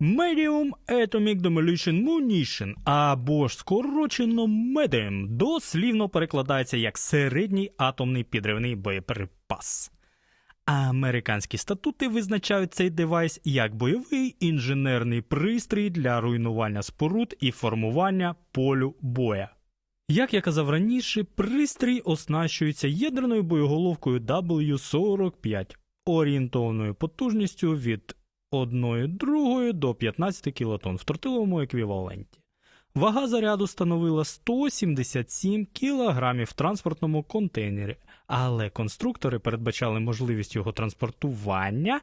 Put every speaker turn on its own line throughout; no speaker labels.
Medium Atomic Demolition Munition, або ж скорочено MEDEM, дослівно перекладається як середній атомний підривний боєприпас. Американські статути визначають цей девайс як бойовий інженерний пристрій для руйнування споруд і формування полю боя. Як я казав раніше, пристрій оснащується ядерною боєголовкою W45 орієнтовною потужністю від 1,2 до 15 кілотон в тротиловому еквіваленті. Вага заряду становила 177 кг в транспортному контейнері, але конструктори передбачали можливість його транспортування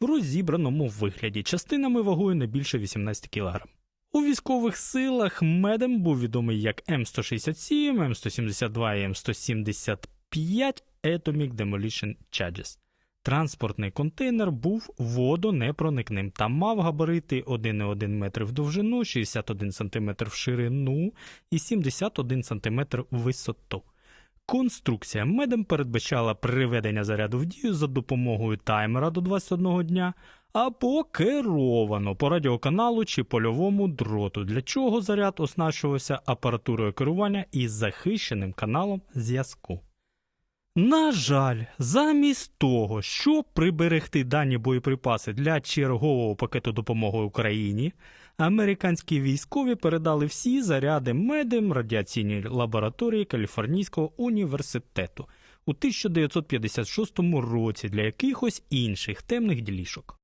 в розібраному вигляді частинами вагою не більше 18 кг. У військових силах медем був відомий як М167, М172 і М175 Atomic Demolition Charges. Транспортний контейнер був водонепроникним та мав габарити 1,1 метр в довжину, 61 см в ширину і 71 см в висоту. Конструкція медем передбачала приведення заряду в дію за допомогою таймера до 21 дня або керовано по радіоканалу чи польовому дроту, для чого заряд оснащувався апаратурою керування і захищеним каналом зв'язку. На жаль, замість того, щоб приберегти дані боєприпаси для чергового пакету допомоги Україні, американські військові передали всі заряди медем радіаційній лабораторії Каліфорнійського університету у 1956 році для якихось інших темних ділішок.